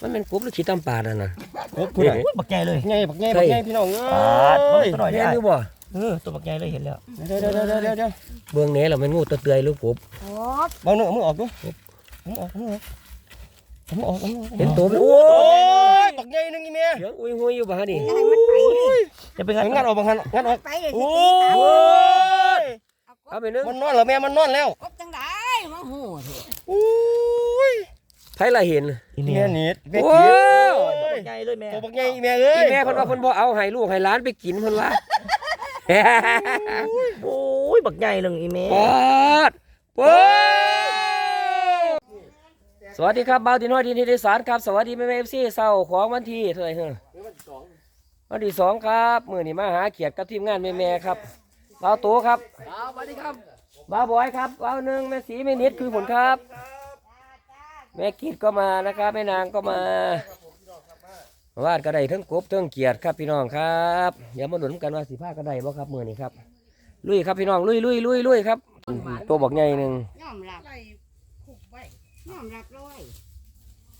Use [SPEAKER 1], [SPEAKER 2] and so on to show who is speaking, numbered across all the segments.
[SPEAKER 1] มันเป็นกบหรือขี้ตำปลานั่นน่ะ
[SPEAKER 2] กบพุ่นน่ะอุ้ยบักใหญ่เลย
[SPEAKER 3] ไงบักไงบักไงพี่น้องเอ้
[SPEAKER 2] ปาด
[SPEAKER 3] ย
[SPEAKER 2] ตัวหน่อย
[SPEAKER 1] เห็
[SPEAKER 2] ได้
[SPEAKER 1] นอยู่บ่
[SPEAKER 2] เออตัวบักใหญ่เลยเห็นแล้ว
[SPEAKER 3] เดี๋ยวเดี๋ยวเดี๋ยวเดี๋ยวเดี๋ยว
[SPEAKER 1] เบื้องนี้เราเป็นงูตัวเตอยหรือกบ
[SPEAKER 4] โอ้
[SPEAKER 3] บางหนึ่งเอามือออกดูเอามือออกเอามือออกเอามือออกเอามือออก
[SPEAKER 1] เห็นตัวมันโอ้
[SPEAKER 3] โอ้
[SPEAKER 1] ย
[SPEAKER 3] ยบักไงนึงอีเมีย
[SPEAKER 1] เสียงอุ้ยหุยอยู่บ่ฮะนี่
[SPEAKER 4] ยให้มันไปเลย
[SPEAKER 2] จะเป็นไง
[SPEAKER 3] งัดออกบางหันงัดออก
[SPEAKER 4] ไปเลย
[SPEAKER 3] โอ้
[SPEAKER 4] สิ
[SPEAKER 3] ย
[SPEAKER 1] เอาไปนึง
[SPEAKER 3] มันนอนเหรอแม่มันนอนแล้ว
[SPEAKER 4] กบจังได้มาหูเถอะ
[SPEAKER 3] โอ้ ย
[SPEAKER 1] ไผละเห็น
[SPEAKER 2] อี
[SPEAKER 3] เมี
[SPEAKER 2] เมี
[SPEAKER 3] ย
[SPEAKER 2] ย
[SPEAKER 3] หนีดแม่
[SPEAKER 1] โอ้
[SPEAKER 3] กีด
[SPEAKER 2] ตัวบักใหญ่เลยแม่
[SPEAKER 3] ตัวบักไงอีเมียเอ้
[SPEAKER 1] อี
[SPEAKER 3] ย
[SPEAKER 1] แม่เพิ่นว่าเพิ่นบ่เอาให้ลูกให้หลานไปกินเพิ่นว่า
[SPEAKER 2] โอ้ยบักใหญ่เลยอีเมีย
[SPEAKER 1] ปอดปอดสวัสดีครับบ่าวติน้อยดินที่สารครับ สวัสดีแม่แม่ FC เศร้าของวันที่เท่าไหร่เฮ้อวันที่สองครับมื้อนี้มาหาเขียดกับทีมงานแม่แม่ครับบ่าวโตครับสวัสดีครับบ่าวบอยครับบ่าวหนึ่งแม่สีแม่นิดคือผลครับ แม่กีดก็มานะครับแม่นางก็มาวาดกระไดทั้งกบทั้งเกียดครับพี่น้องครับอย่ามาหนุนกันว่าสีผ้ากระไดบ่ครับมือนี้ครับ ลุยครับพี่น้องลุยลุยลุยลุยครับ ตัวบอกใหญ่หนึ่ง
[SPEAKER 4] ยอมรับยอมรับร้อย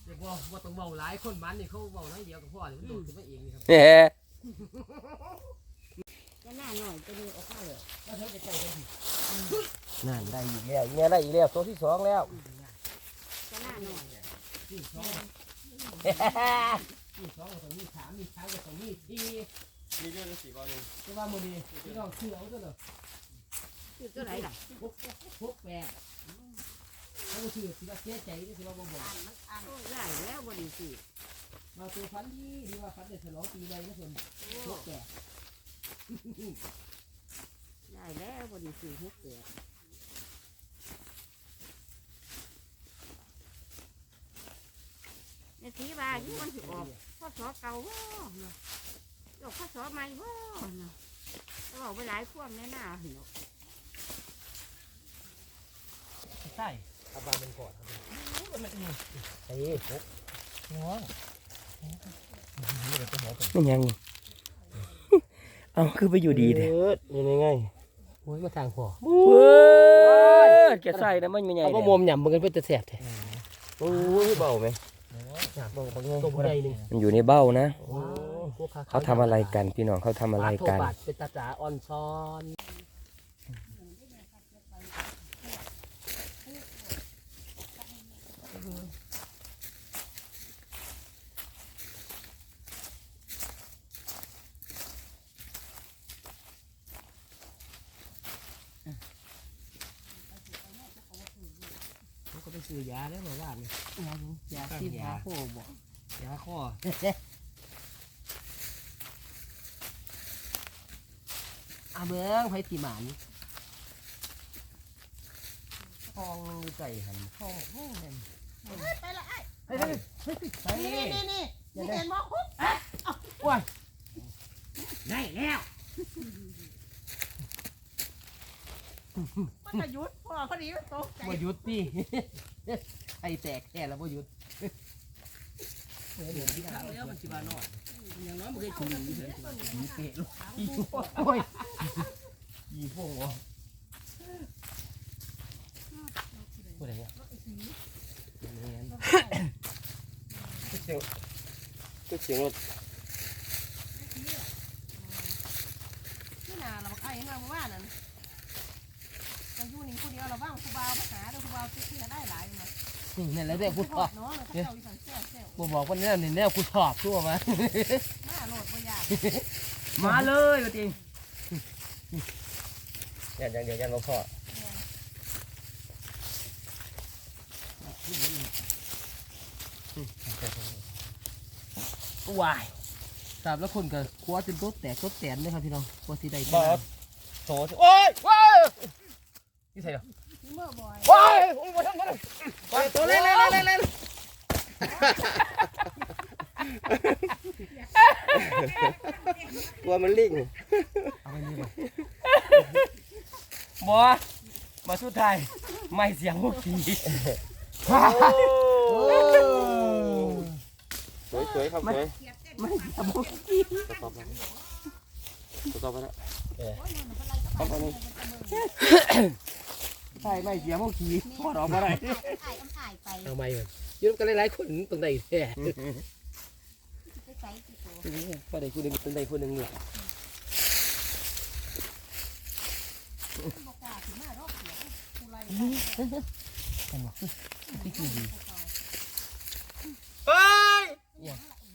[SPEAKER 5] เด็กว่าว่าต้องเบาหลายคนมันนี่เขาเบาน้อยเดียวกับพ่อนี่มันโดดขึ้นมาเองนี่ครับ
[SPEAKER 1] แหม
[SPEAKER 4] จะหน้าหน่อยจะมีออกมาเลย
[SPEAKER 1] นั่นได้อีกแล้วเนี่ยได้อีกแล้วตัวที่สองแล้ว
[SPEAKER 4] จะหน้าหน่อย
[SPEAKER 5] ที่สองก็ต้องมีสามมีสามก็ต้องมีสี่
[SPEAKER 3] มีเรื่องสีบอลนึง
[SPEAKER 5] แต่ว่ามื้อนี้พี่น้องเชื่อเอาตัวเนาะ
[SPEAKER 4] คือตัวไหนล่ะ
[SPEAKER 5] พกพกแปดเขาก็ชื่อสิว่าเสียใจนี่สิว่าบ่บอก
[SPEAKER 4] โอ้ได้แล้วบริสิ
[SPEAKER 5] มาตัวฟันดีดีว่าฟันได้ฉลองปีใหม่นะเพิ่นพกแปด
[SPEAKER 4] ได้แล้วบริสิฮุกเกิด นทีว่าที่มันสิออกพ่อสอเก่าว่เนาะดอกพ่อสอใหม่ว่เนาะบอกไปหลายควมแน่น่าเนาะ
[SPEAKER 2] ใช่
[SPEAKER 5] อาบาเป็นก่อน
[SPEAKER 1] ไอ้
[SPEAKER 2] น้อง
[SPEAKER 1] ไม่ยังนี่เอาคือไปอยู่ดีเลย
[SPEAKER 3] เออยังไง
[SPEAKER 5] โอ้ยมาทางพ่อ
[SPEAKER 1] เว้ยแกใส่นะมันไม่ใหญ่
[SPEAKER 5] เอา
[SPEAKER 1] เล
[SPEAKER 5] บ่
[SPEAKER 1] ย
[SPEAKER 5] มอมหย่ำมันกันเพื่อจะแสบแท้
[SPEAKER 3] โอ้ยเบาไหม
[SPEAKER 5] เบาบักไงตัวผู้ใดนี่
[SPEAKER 1] มันอยู่ในเบ้านะ
[SPEAKER 5] โอ้พวก
[SPEAKER 1] เขาทำอะไรกันพี่น้องเขาทำอะไรกัน
[SPEAKER 5] ปาดเป็นตาจ๋าอ่อนช้อน เขาก็ไป ซื้อยาแล้วมาว่านี่ยาที่ยาโคบอกยาข้ออาเบิ้งไผตีหมันทองใจหันทองโอ้ย
[SPEAKER 4] ไปละไอ้
[SPEAKER 5] เฮ้ยเฮ้ยเฮ้ยไป
[SPEAKER 4] นี่นี่นี่นี่เห็นบ่คุก
[SPEAKER 5] ได้แล้ว
[SPEAKER 4] มันจะยุดพ่อพอดีมันตกใจ
[SPEAKER 5] บ่หยุดพี่ ไอแตกแค่แล้วบ่หยุดเดี๋ยวที่ทางแล้วมันสิบานอนอย่างน้อยมันเคยถูกอยู่เลยผีเปะลูกอีโอ้ยอีพวกวะผู้ใดอะ
[SPEAKER 3] เสียงเสียงรถ
[SPEAKER 4] นี่นาเราไอ้เห็นว่าเมื่อวานนั้น เราอยู่นี่คนเดียวเราบ้างครูบาวภาษาเด้อครูบาวติดเชื้อได้หลายเลย
[SPEAKER 5] นั่นแหละเด็กกูชอบ
[SPEAKER 4] เนาะแล้วเขาเจ้าอีสันแซ่แซ่
[SPEAKER 5] กูบอกว่าเนี่ยนี่แนวกูชอบทั่วมา
[SPEAKER 4] หน้าโหลดบ่ยาก
[SPEAKER 5] มาเลยจริง
[SPEAKER 3] อย่างอย่างเดียวยันหลวงพ่อ
[SPEAKER 5] วายสามแล้วคนก็คว้าจนโต๊ะแตกโต๊ะแตนเลยครับพี่น้องกลัวสีใด
[SPEAKER 3] บอสโถโอ้ยว้าย นี่ใส่เหรอ
[SPEAKER 4] เมื่อบ่อย
[SPEAKER 3] ว้ายโอ้ยมาทำมาทำไปตัวเล่นเล่นเล่นเล่นตัวมันลิง
[SPEAKER 5] เอาไปนี่บ่
[SPEAKER 1] บอมาสุดท้ายไม่เสียงพวกผี
[SPEAKER 3] สวยสวยครับสวย
[SPEAKER 4] ไม่ทำบุญ
[SPEAKER 3] ตอบแล้วตอบไปแล้วตอบไปนี่
[SPEAKER 1] ใช่ไม่เสียงพวกผีพอดออกมาได้
[SPEAKER 4] ไอ้อ้ำไอ้ไป
[SPEAKER 5] เอาไปเลยยืนกันหลายๆคนตรงใดแท้
[SPEAKER 4] ไปใส่ที่โต
[SPEAKER 5] พอได้ผู้หนึงตรงใดผู้หนึงนี่
[SPEAKER 4] บ่กล้าสิมารอบเสียงผู้ไล่
[SPEAKER 5] เฮ้ย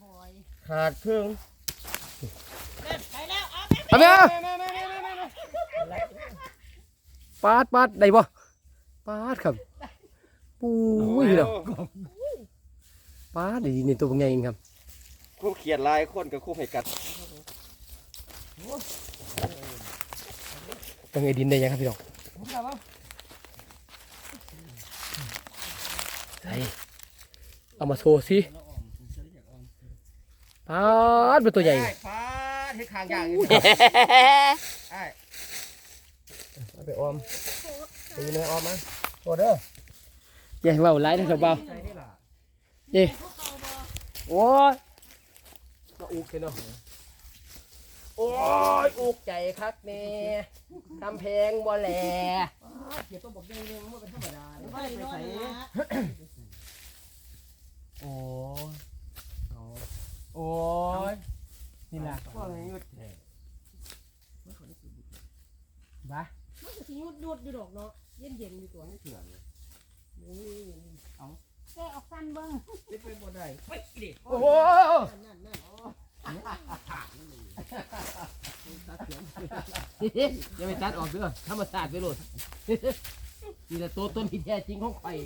[SPEAKER 4] บอย
[SPEAKER 5] ขาดเครื่อง
[SPEAKER 4] ไปแล้วเอา
[SPEAKER 5] เอาแม่ ปาดปาดได้บ่ปาดครับปุ้ยเนาะปาดได้นี่ตัวใหญ่ครับ
[SPEAKER 3] คู่เขียดลายคนกับคู่ให้กัด
[SPEAKER 5] ตังไอ้ดินได้ยังครับพี่น้องใส่เอามาโชว์สิปาดเป็นตัวใหญ่
[SPEAKER 3] ฟาดให้คางอย่างนี้ไอ้
[SPEAKER 5] เอาไปออมไปอยู่ในออมมาโอ้เด้อใหญ่เบาไล่ได้ครับเบาเย่โอ้ยก็อุกเนาะโอ้ยอุกใจคักแน่กำแพงบ่แหล่เดี๋ยวต้องบอกยังยังว่าเป็นธรรมดา
[SPEAKER 4] ไปนอนนะ
[SPEAKER 5] โอ้ยโอ้ยนี่ล่ะบ้า
[SPEAKER 4] มันก็ สิยุดยุดอยู่ดอกเนาะเย็นเย็นอยู่ตัวนี้
[SPEAKER 6] แกออกฟันเบิ้ง
[SPEAKER 5] โอ้โห
[SPEAKER 4] นั่นนั่น
[SPEAKER 5] อย่าไปตัดออกเด้อธรรมศาสตร์ไปโลดนี่แหละตัวตนที่แท้จริงของข่อย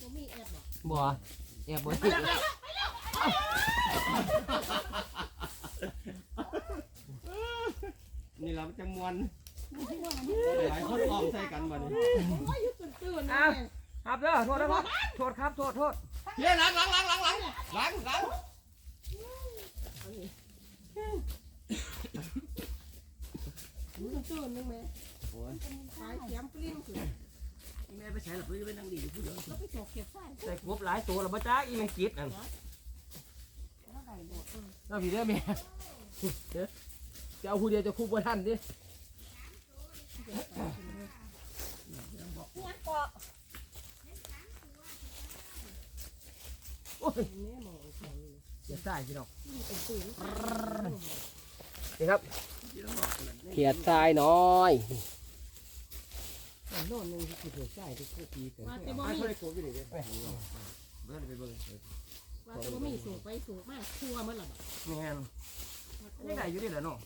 [SPEAKER 4] บ่มีแอบหรอ ก
[SPEAKER 5] บ่แอบบ่
[SPEAKER 3] นี่เราจะมวนหลายคนอ้อมใส่กันบ่นี่
[SPEAKER 4] โอ้ยอยู่ตื่นๆนะ
[SPEAKER 1] ครับเด้อโทษนะครับโทษครับโทษโทษ
[SPEAKER 3] เฮ้ยหลังหลังหลังหลังหลังหลังหลัง
[SPEAKER 4] ตื่นๆนึงแม่ขายแถมปลิ้นคือ
[SPEAKER 5] แม่ไปใช้หลับเพื่อไปนั่งดีอยู่ผู้เดียว
[SPEAKER 4] แล้วไปโจกเก็บไส้
[SPEAKER 1] ใส่กบหลายตัวแล้วบ่จ้าอีแมงกิดอัน
[SPEAKER 4] แล้วได้หมดเออ
[SPEAKER 5] เอาพี่เด้อแม่เด้อ จะเอาผู้เดียวจะคู่บ่ทันดิ
[SPEAKER 4] เนี่ยเกาะ
[SPEAKER 5] โอ้ย
[SPEAKER 4] แม่หมอใส่
[SPEAKER 5] อย่าใส่พี่น้อง
[SPEAKER 4] เป็นตื่น
[SPEAKER 5] นี่ครับเขียดทรายน้อย
[SPEAKER 4] โน่นนึงคือเถื่อใส่ที่โคตรดีแต่ว่าแต่บ่มี
[SPEAKER 3] ช่วยโควิดเลยเบิ่งไปเบิ่ง
[SPEAKER 4] ว่าแต่บ่มีสูบไปสูบมาทั่วมันล่ะบ่
[SPEAKER 1] แม่นยังไงอยู่นี่แหละเนาะ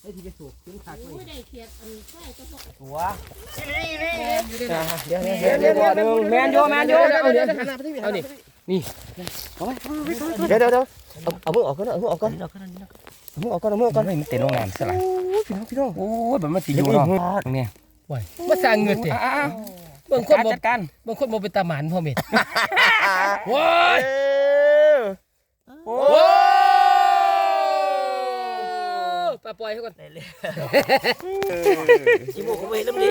[SPEAKER 5] ไอ้ที่ไปสูบถึงขาด
[SPEAKER 4] โอ้ยได้เขียดอันใส่ก็พวก
[SPEAKER 1] ตัว
[SPEAKER 5] เดี๋ยวเดี๋ยว
[SPEAKER 1] เดี๋ยวเดี๋ยวเดี๋ยวเดี๋ยวแมนโยแมนโย
[SPEAKER 5] เอาเดี๋ยวเอานี่นี่เอาไว้เดี๋ยวเดี๋ยวเดี๋ยวเอาเอามือออกก่อนเอามือออกก่อนเอามือออกก่อนเอามือออกก่อน
[SPEAKER 1] เฮ้ยมันเต็มโรงงานซะละ
[SPEAKER 5] พี่น้องพี่น้อง
[SPEAKER 1] โอ้ยแบบมันสิอยู่เนาะเนี่ย
[SPEAKER 5] มาสร้างเงินติ
[SPEAKER 1] อะ
[SPEAKER 5] บางคนบ่
[SPEAKER 1] จัดการ
[SPEAKER 5] บางคนบ่เป็นตาหมันพ่อเม็ดว้าย
[SPEAKER 1] โอ้
[SPEAKER 5] โอ้ ปลาปล่อยให้ก่อนได้เลยจิโมเขาไม่ลำดี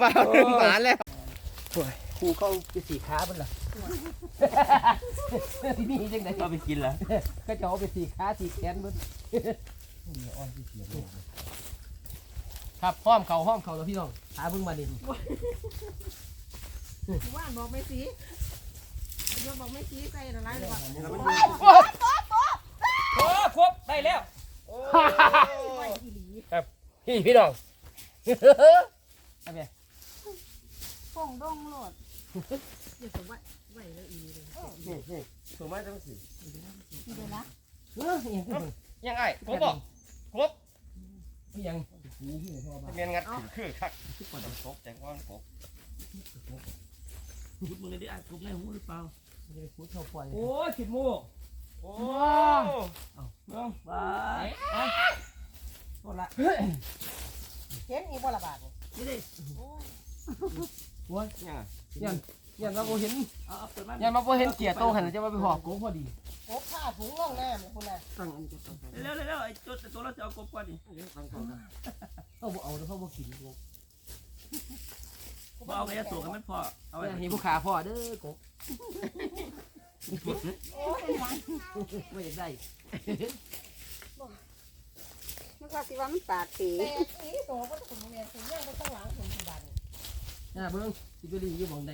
[SPEAKER 3] มาเป็นหมาแล้ว
[SPEAKER 5] ครูเข้าไปสีขาเพิ่นล่ะที่นี่จังได๋
[SPEAKER 1] เอาไปกินละ
[SPEAKER 5] ก็จะเอาไปสีขาสีแขนเพิ่นครับห้อมเข่าห้อมเข่าแล้วพี่น้องหาเบิ่งมาดิ
[SPEAKER 4] ว่านบอกไม่สียกบอกไม่สีใส่อะไรหรอก
[SPEAKER 1] โอ้ ครบได้แล้ว
[SPEAKER 4] ไปอีหลี
[SPEAKER 5] พี่พี่น้อง
[SPEAKER 6] โป่งดงโหลด
[SPEAKER 4] อย่าสมว่าไหวแล้วอีเลย
[SPEAKER 3] ถูกไหมจังสิ
[SPEAKER 6] เดี๋ยวละ
[SPEAKER 5] เออยังคือ
[SPEAKER 3] ยังไงครบบ่ครบ
[SPEAKER 5] ยัง
[SPEAKER 3] เมียนงัดคือคักคนตกแจ้งว่าครบ
[SPEAKER 5] พูดมึงเลยดิอะพูดในหูหรือเปล่าไม่ได้พูดเข้าปล่อย
[SPEAKER 1] โอ้ยขิดหมู
[SPEAKER 3] โอ้
[SPEAKER 1] เนาะไปโทษละ
[SPEAKER 4] เห็นอีบ่ละบาท
[SPEAKER 5] นี่ดิ
[SPEAKER 3] ยัง
[SPEAKER 5] ยันยันมาโบเห็นยันมาโบเห็นเกียร์โตหันจะมาไปหอกโก้พอดี
[SPEAKER 4] โอ้ผ้าถุงร่องแน้ำคุณน่ะ
[SPEAKER 1] เร็วเร็วไอ้ตัวตัวเราจะเอากบก่อนดิ
[SPEAKER 5] เขาบอกเอาแล้วเขาบอกินก้
[SPEAKER 1] บ่เอาไปตัวกันไมันพอเอาไว้
[SPEAKER 5] ไว้ให้ผู้ขาพ่อเด้อโก้ ไม่อยากได้
[SPEAKER 6] มันว่าสิว่ามันปากสี
[SPEAKER 4] แต่อีโตก็ถึงเนี่ยถึงยังไปข้างหลังถึงที่บ้าน
[SPEAKER 2] น่าเบิ่งสิไปรีอยู่หม่องใด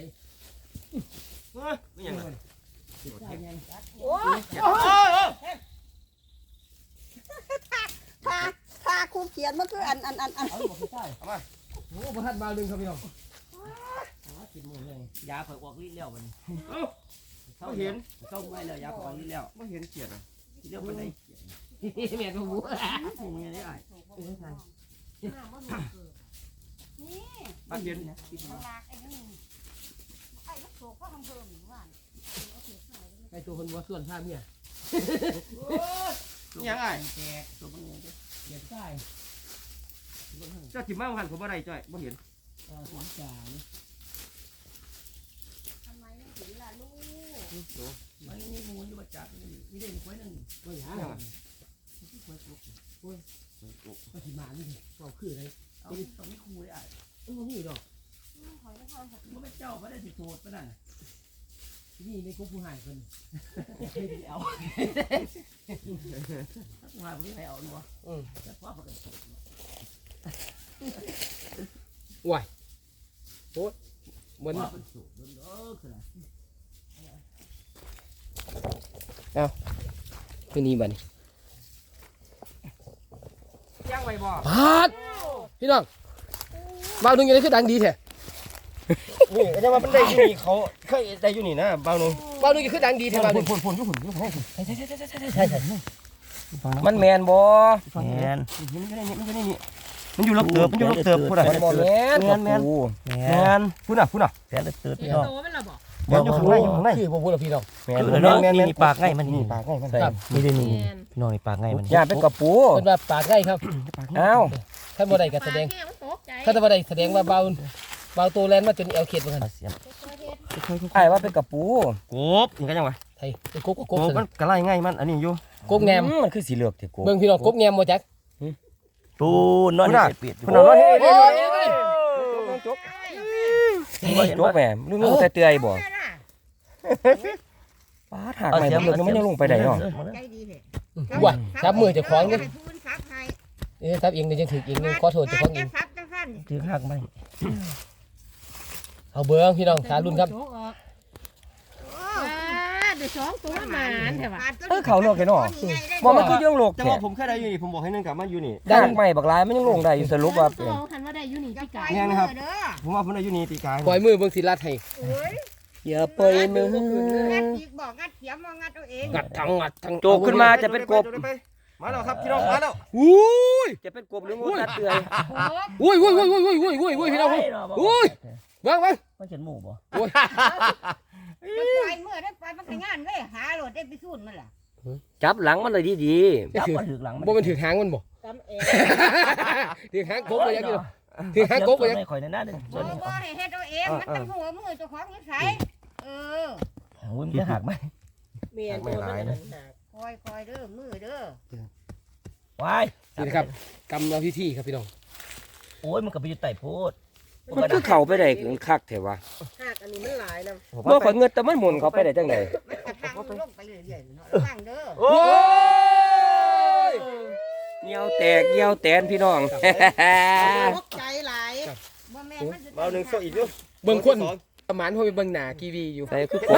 [SPEAKER 3] เฮ้ยไม่ยังไง
[SPEAKER 2] สิใช่ยัง
[SPEAKER 6] โอ้ทาทาครูเขียนมันคืออันอันอันอัน
[SPEAKER 2] เอาบ่ใช่เอามาโอ้บ่ทันบาวดึงครับพี่น้องอ๋อกินหมดเลยยาข่อยออกลิ้นแล้วบัดนี้
[SPEAKER 3] เอ้า
[SPEAKER 2] เข้าเห็นเข้าไม่แล้วยาข่อยออกลิ้นแล้ว
[SPEAKER 3] ไม่เห็นเกียรติอะ
[SPEAKER 2] เรื่องมันได้แม่ก็รู้นี่ได้อ้ายเออใช่
[SPEAKER 6] นี่
[SPEAKER 3] บ้านเห็น
[SPEAKER 6] มันลากไอ้นั่นไอ้ลูกโศกก็ทำเพิ่มหรือว่า
[SPEAKER 2] ไอ้ตัวคนบ่ส่วนท่าเมีย
[SPEAKER 3] ยังไง
[SPEAKER 2] แตกตัวมันเนี่ยเดี๋ยวใต้
[SPEAKER 3] เจ้าถิ่มมาหันผมบ่ได้จ้อยบ่เห็น
[SPEAKER 2] เออสงสาร
[SPEAKER 6] ทำไมไม่ถึงล่ะลูก
[SPEAKER 2] ไม่นี่มูลอยู่ประจักษ์นี่มีได้มีไว้นั่นก็หาไว้กรุ๊ปโอ้ยก็สิมานี่เราคืออะไรเอาตรงนี้คูได้อะเออนี่ดอก
[SPEAKER 6] ขอให้พ่อหัก
[SPEAKER 2] มันไม่เจ้าไม่ได้สิโทษปะนั่นนี่ไม่กุ๊กผู้หายคนไม่ได้เอาผู้หายคนนี้ใครเอาเนาะอืมแต่พ่อประกัน
[SPEAKER 5] เหมือน
[SPEAKER 2] พ่อเป็นสูตร เด้อคืออะไร
[SPEAKER 5] คือนี่บัดนี้
[SPEAKER 3] ยังไว้บ่
[SPEAKER 5] พาดพี่น้องบาวดึงยังไงคือดังดีแท้
[SPEAKER 3] นี่ก็จะว่ามันได้อยู่นี่เขาเคยได้อยู่นี่นะบ้าวนึง
[SPEAKER 5] บาวดึงยังคือดังดีแท้บาวดึง
[SPEAKER 3] ฝุ่นฝุ่นฝุ่นฝุ่นฝุ่นฝุ่น
[SPEAKER 5] มันแมนบ่
[SPEAKER 1] แมน
[SPEAKER 3] มันอยู่นี่มันอยู่นี่มันอยู่รอบเติบมันอยู่รอบเติบพูดอะ
[SPEAKER 5] มันบ่แมน
[SPEAKER 3] แม่นแม่น
[SPEAKER 5] กู
[SPEAKER 1] แม
[SPEAKER 3] แม
[SPEAKER 1] น
[SPEAKER 3] นพูดอะพูดอะ
[SPEAKER 1] แพ้เลยตื่น
[SPEAKER 4] เห็
[SPEAKER 1] พี่
[SPEAKER 4] น
[SPEAKER 1] น้อง
[SPEAKER 4] โต มันละบอก
[SPEAKER 3] แมนอยู่ข้างในอยู่ข้างใน
[SPEAKER 5] คือบ่พูดแล้วพี่น้อง
[SPEAKER 3] แมน
[SPEAKER 1] คือเนาะนี่นี่ปากง่ายมัน
[SPEAKER 3] นี่
[SPEAKER 1] นี่
[SPEAKER 3] ปากง่ายมัน
[SPEAKER 5] ครับ
[SPEAKER 1] นี่ได้นี่
[SPEAKER 4] แมน
[SPEAKER 1] พี่น้องนี่ปากง่ายมัน
[SPEAKER 3] อย่าเป็นกระปู
[SPEAKER 5] เพิ่นว่าปากไงครับ
[SPEAKER 3] อ้าว
[SPEAKER 5] ท่านบ่ได้ก็แสดง
[SPEAKER 4] ปลาแห้มันตกใจ
[SPEAKER 5] ท่านบ่ได้แสดงว่าเบาเบาตัวแลนมาจนเอวเข็ดบ่คั่น
[SPEAKER 1] เสียม
[SPEAKER 5] ไอ้ว่าเป็นกระปู
[SPEAKER 3] กบนี่ก็ยังวะ
[SPEAKER 5] ไทยเป็นกบก
[SPEAKER 3] ก
[SPEAKER 5] บบกบ
[SPEAKER 3] มันกระไรง่ายมันอันนี้อยู่
[SPEAKER 5] กบแงม
[SPEAKER 3] มันคือสีเหลือกที่กบ
[SPEAKER 5] เบิ่งพี่น้องกบแงมบ่จัก
[SPEAKER 1] ตูนนอน
[SPEAKER 3] คุณน่ะ
[SPEAKER 1] ใส่เปียดอยู่
[SPEAKER 3] คุณเอาเฮ้ย
[SPEAKER 5] โอ้
[SPEAKER 3] เฮ้ย
[SPEAKER 5] ย
[SPEAKER 3] เฮ้ย
[SPEAKER 5] จก
[SPEAKER 3] จกแหมลืมงูแต่เตือยบ่
[SPEAKER 4] แม่น่ะ
[SPEAKER 3] ป้าถากใหม่บ่เหลือกนี่มันยังลงไปได้เนาะ
[SPEAKER 4] ใจดีเลย
[SPEAKER 5] ว่ะจับมือเจ้าของเด้อ
[SPEAKER 4] ให้ทุนซับให้
[SPEAKER 5] เอ้ยครับเองเดี๋ยวจังถึกเองนึงขอโทษเจ้าของเอง
[SPEAKER 4] ซับจังซั่น
[SPEAKER 1] ถือหักไหม
[SPEAKER 5] เอาเบิ่งพี่น้องขารุ่นครับ
[SPEAKER 4] โจ๊กออกว้าเดี๋ยวสองตัวหมานแถวะ
[SPEAKER 3] เออเขาโลกแค่เนาะ
[SPEAKER 5] บ่
[SPEAKER 3] บ่
[SPEAKER 5] มั
[SPEAKER 3] มันน
[SPEAKER 5] คื
[SPEAKER 3] คืออ
[SPEAKER 5] เรื่องโลก
[SPEAKER 3] แต่
[SPEAKER 5] แท้
[SPEAKER 3] ว่าผมแค่ได้อยู่นี่ผมบอกให้นึงกลับมาอยู่นี่
[SPEAKER 5] ได้
[SPEAKER 3] ถากใหม่บักลายมันยังลงได้อยู่สรุปว่า
[SPEAKER 4] ตั
[SPEAKER 3] เป็
[SPEAKER 4] วนคันว่าได้อยู่นี่พี่ไก่
[SPEAKER 3] แม่นะครับผมว่าผมได้อยู่นี่ตีกาย
[SPEAKER 5] ปล่อยมือเบิ่งสิลัดให้
[SPEAKER 4] โอ้ย
[SPEAKER 5] อย่าปล่อยมือ
[SPEAKER 4] งัดอีกบอกงัดเสียมว่างัดเอาเอง
[SPEAKER 5] งัดทั้งงัดทั้ง
[SPEAKER 3] โจกขึ้นมาจะเป็นกบมาแล้วครับพี่น้องมาแล้ว
[SPEAKER 5] อุ้ย
[SPEAKER 3] จะเป็นกบหรืองูตาเตือย
[SPEAKER 4] โอ้ย
[SPEAKER 5] อุ้ยอุ้ยอุ้ยอุ้ยอุ้ยอุ้ยอุ้ยพี่น้องอุ้ยเบิ่งเบิ่ง
[SPEAKER 1] มันเขียนหมูบ่
[SPEAKER 4] มันไปเมื่อได้ไปมันขยันเลยหาโหลดได้ไปสู้มันล่ะ
[SPEAKER 3] จับหลังมันเลยดี
[SPEAKER 1] จับมันถือหลังมัน
[SPEAKER 5] บ่มันถือหางมันบ่
[SPEAKER 4] กำเอง
[SPEAKER 5] ถือหางกบบ่ยังอยู่ถือหางกบบ่ยัง
[SPEAKER 1] ไม่ข่อยในหน้าเด้อ
[SPEAKER 4] บ่บ่ให้เฮ็ดเอาเองมันต้องหัวมือเจ้าของนิสัยเออ
[SPEAKER 1] โอ้ยมันจะหักไหม
[SPEAKER 4] เมียนตัวมันนั่นน่ะคอยคอยเด้อมือเด้อ
[SPEAKER 1] วาย
[SPEAKER 5] นี่นะครับกำเราที่ที่ครับพี่น้อง
[SPEAKER 1] โอ้ยมันก็ไปอยู่ใต้โพด
[SPEAKER 3] ๆมันคือเข่าไปได้คักแถวะ
[SPEAKER 4] หากอันนี้มันหลายนะ
[SPEAKER 3] เมื่อข่อยเงินแต่มันหมุนเขาไปได้จังได
[SPEAKER 4] มันกระทังลงไปเรื่อยๆเนาะตั้งเด้อ
[SPEAKER 3] โอ้ยเงี้ยวแตกเงี้ยวแตนพี่น้อง
[SPEAKER 4] ตกใจหลายบ่แม่นมันจะ
[SPEAKER 3] มาหนึ่งโซอีกด้วย
[SPEAKER 5] เบิ่งคน ประมาณพอไปเบิ่งหน้ากีวีอยู่
[SPEAKER 3] ใส่คือกบ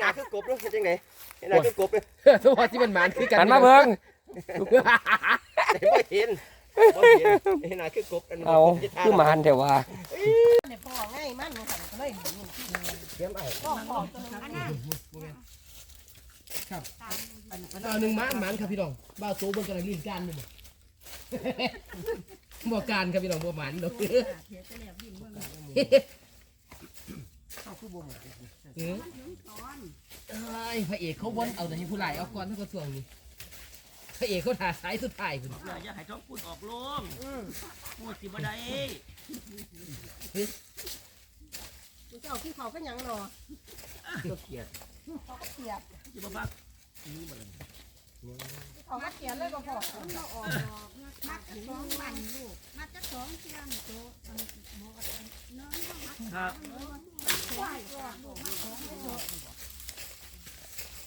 [SPEAKER 3] หนาคือกบด้วยเฮ็ดจังไดเฮ็ดหนาคือกบเลย
[SPEAKER 5] สวัสดีมันหมานคือกัน
[SPEAKER 3] หันมาเบิ่งบ่เห็นบ่เห็นเฮ็ดหนาคือกบกันเอาคือหมานแต่ว่า
[SPEAKER 4] เนี่ยพ่อไงมันมันสั่นก็เลยหนี
[SPEAKER 3] เสียมไอ้
[SPEAKER 4] พ่อพ่อตัวนั้นอันนั้น
[SPEAKER 5] เอาหนึ่งหมานหมานครับพี่น้องบ้าโตเบิ่งกันลิ้นการนี่บ่บ่การครับพี่น้องบ่หมานดอก เออไอ้พระเอกเขาวนเอาแต่ให้ผู้ร้ายเอาก่อนเท่ากับส่วงนี้พระเอกเขาถ่าสายสุดท้ายคุณ
[SPEAKER 2] อย่าให้ท้องพูดออกลมพูดสิบ่ได้
[SPEAKER 4] เจ้าที่เขาก็ยังรอ
[SPEAKER 2] ก็เกลียด
[SPEAKER 4] เขาก็เสียบ
[SPEAKER 2] สิบ่บักนี่บ่เลย
[SPEAKER 4] เขาก็เสียบเลยก็พอ
[SPEAKER 6] เราออกดอกมัดจะสองวันลูกมัดจะสองเทียงโตมันบอกว่าน้อยมัด
[SPEAKER 2] ครับ
[SPEAKER 6] ควายก็ลูกมัดสองโต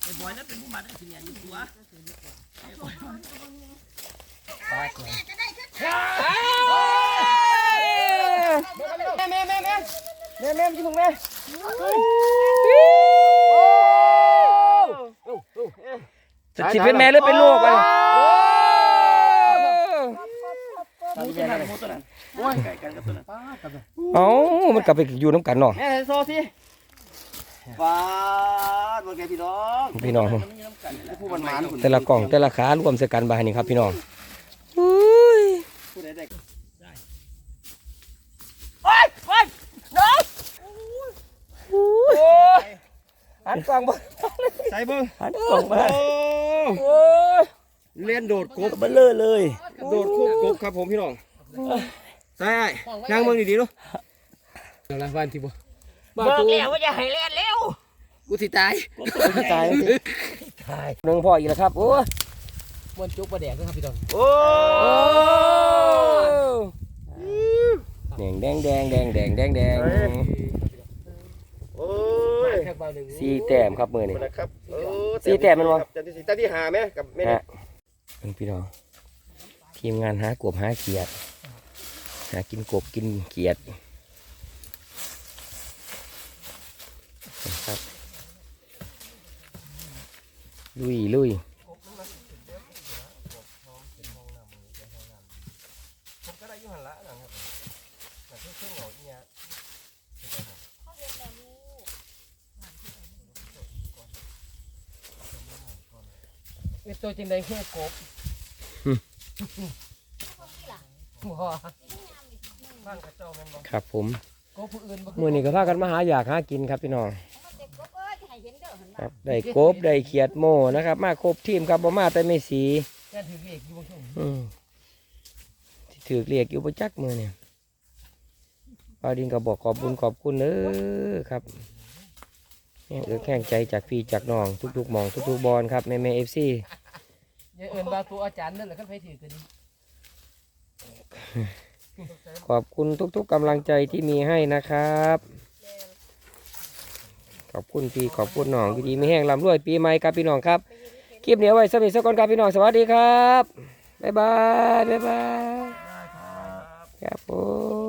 [SPEAKER 2] ไอ้บอยนั้นเป็นผู้มาได้สิเนี่ยอยู่ตัวไอ้บอย
[SPEAKER 4] เแม่
[SPEAKER 1] แม่แม่แม่แม่แม่อยู่ตรงแม่จะ สิเป็นแม่หรือเป็นลูกอะ
[SPEAKER 2] หมูตัวนั้นหมูตัวนั้นโอ้ยไก่กันกับตัวนั้น
[SPEAKER 1] เอ้ามันกลับไปอยู่น้ำกันเนาะ
[SPEAKER 3] แม่โซสิฟาดบ่แกพี่น้อง
[SPEAKER 1] พี่น้อง
[SPEAKER 3] ผู้มันหมานคุณ
[SPEAKER 1] แต่ละกล่องแต่ละขารวมใส่กันบาดนี้ครับพี่น้องอุ้ย
[SPEAKER 3] ผู้ใดได้
[SPEAKER 1] หันกล่องบ่
[SPEAKER 3] ใส่เบิ่ง
[SPEAKER 1] หันกล่องมา
[SPEAKER 3] โอ้
[SPEAKER 1] โอ้ย
[SPEAKER 3] เล่นโดดกบ
[SPEAKER 1] เบลเลอเลย
[SPEAKER 3] โดดคุบกบครับผมพี่น้องใส่นั่งเบิ่งดีๆเนาะ
[SPEAKER 5] เดี๋ยวละวันที่บ่
[SPEAKER 2] เบิกแล้วว่าจะให้เล่นเร็ว
[SPEAKER 5] กูสิตาย
[SPEAKER 1] ตายหนึ่งพออีกแล้วครับโอ้ย
[SPEAKER 5] มวนจุกประแดกด้วยครับพี่น้อง
[SPEAKER 3] โอ้
[SPEAKER 1] แดงแดงแดงแดงแดงแดงแดง
[SPEAKER 3] โอ้ย
[SPEAKER 5] แค่เบาหนึ่ง
[SPEAKER 1] สี่แต้มครับมือนี่
[SPEAKER 3] นะครับโอ้
[SPEAKER 1] สี่แต้มมันวะ
[SPEAKER 3] แต่ที่สี่แต่ที่หาไหมกับแม่
[SPEAKER 1] ฮะเป็นพี่น้องทีมงานหากบหาเขียด หากินกบกินเขียดครับลุยลุย
[SPEAKER 5] เป็น ตัวจริงได้แค่กบบ่
[SPEAKER 1] ครับผม
[SPEAKER 5] กบผู้อื่นบ่
[SPEAKER 1] มื่อนี้ก็พากันมาหาอยากหากินครับพี่น้องครับได้กบได้เขียดโมนะครับ มาครบทีมครับบ่มาแต่ไม่สี
[SPEAKER 5] แค่ถือเลขอยู่บนช่วง
[SPEAKER 1] อืมที่ถือเรียกอยู่ประจักมือเนี่ยปาดินก็บอกขอบบุญขอบคุณเด้อครับแม่งเอือแข่งใจจากพี่จากน้องทุกๆหมองทุกๆบอลครับแม่แม่เอฟซี
[SPEAKER 5] อย่าเอินว่าตัวอาจารย์นั่นแหละคันไผถือก็ดี
[SPEAKER 1] ขอบคุณทุกๆกำลังใจที่มีให้นะครับ ขอบคุณพี่ขอบคุณน้องดีไม่แห้งลำรวยปีใหม่ครับพี่น้องครับ คลิปเหนียวไว้สมิสกอนครับพี่น้องสวัสดีครับ บ๊ายบาย บ๊ายบาย ครับผม